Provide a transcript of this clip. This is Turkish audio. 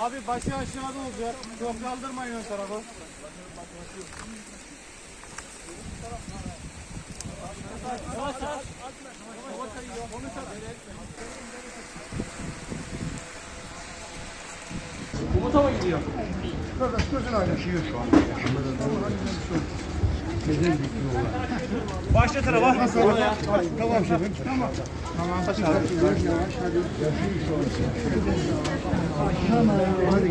Abi başı aşağıda olacak. Çok kaldırmayın ön tarafı. Komuta mı gidiyor? Kardeş gözün aydın. şu an. Başla tarafa. Tamam şefim. Tamam. Tamam. Yavaş yavaş hadi. Tamam. Hadi